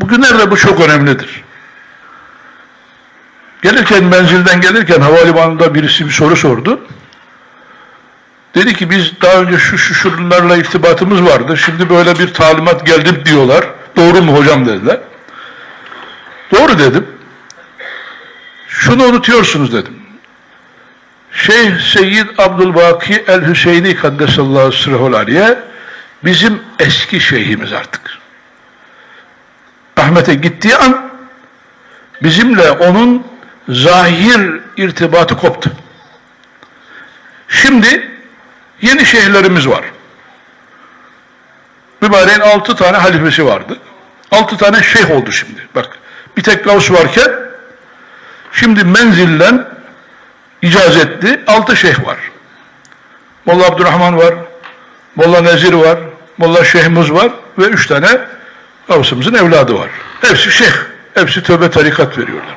Bugünlerde bu çok önemlidir. Gelirken menzilden gelirken havalimanında birisi bir soru sordu. Dedi ki biz daha önce şu şu şunlarla irtibatımız vardı. Şimdi böyle bir talimat geldi diyorlar. Doğru mu hocam dediler. Doğru dedim. Şunu unutuyorsunuz dedim. Şeyh Seyyid Abdülbaki el-Hüseyini Kaddesallahu sırrahul aliye bizim eski şeyhimiz artık. Ahmet'e gittiği an bizimle onun zahir irtibatı koptu. Şimdi yeni şeyhlerimiz var. Mübareğin altı tane halifesi vardı. Altı tane şeyh oldu şimdi. Bak bir tek Gavs varken şimdi menzillen icazetli altı şeyh var. Molla Abdurrahman var, Molla Nezir var, Molla Şeyhimiz var ve üç tane Gavsımızın evladı var. Hepsi şeyh, hepsi tövbe tarikat veriyorlar.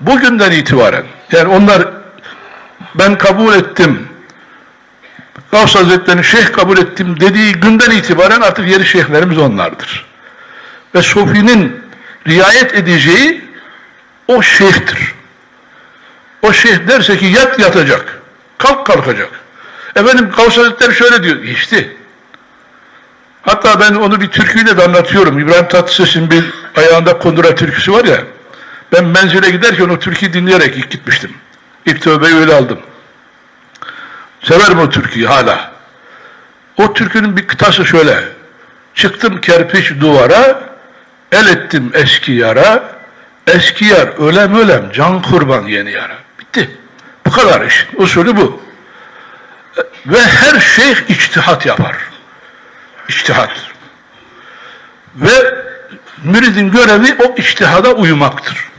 Bugünden itibaren, yani onlar ben kabul ettim, Gavs Hazretleri'ni şeyh kabul ettim dediği günden itibaren artık yeni şeyhlerimiz onlardır. Ve Sofi'nin riayet edeceği o şeyhtir. O şeyh derse ki yat yatacak, kalk kalkacak. Efendim Gavs Hazretleri şöyle diyor, geçti. Hatta ben onu bir türküyle de anlatıyorum. İbrahim Tatlıses'in bir ayağında kundura türküsü var ya. Ben menzile giderken o türküyü dinleyerek ilk gitmiştim. İlk tövbeyi öyle aldım. Severim o türküyü hala. O türkünün bir kıtası şöyle. Çıktım kerpiç duvara, el ettim eski yara, eski yar ölem ölem can kurban yeni yara. Bitti. Bu kadar iş. Usulü bu. Ve her şeyh içtihat yapar. İçtihat. Ve müridin görevi o içtihada uymaktır.